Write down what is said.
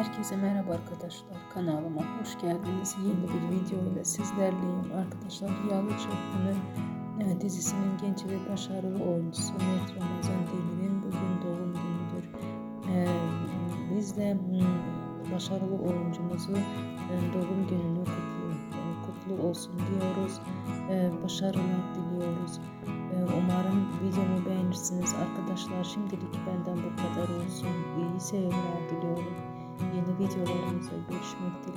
Herkese merhaba arkadaşlar. Kanalıma hoş geldiniz. Yeni bir video ile sizlerleyim. Arkadaşlar Yalı Çapkını e, dizisinin genç ve başarılı oyuncusu Mert Ramazan Demir'in bugün doğum günüdür. E, biz de mm, başarılı oyuncumuzu e, doğum gününü kutlu, kutlu olsun diyoruz. Başarılar diliyoruz. Umarım videomu beğenirsiniz arkadaşlar. Şimdilik benden bu kadar olsun. İyi seyirler diliyorum. Yeni videolarımızda görüşmek dileğiyle.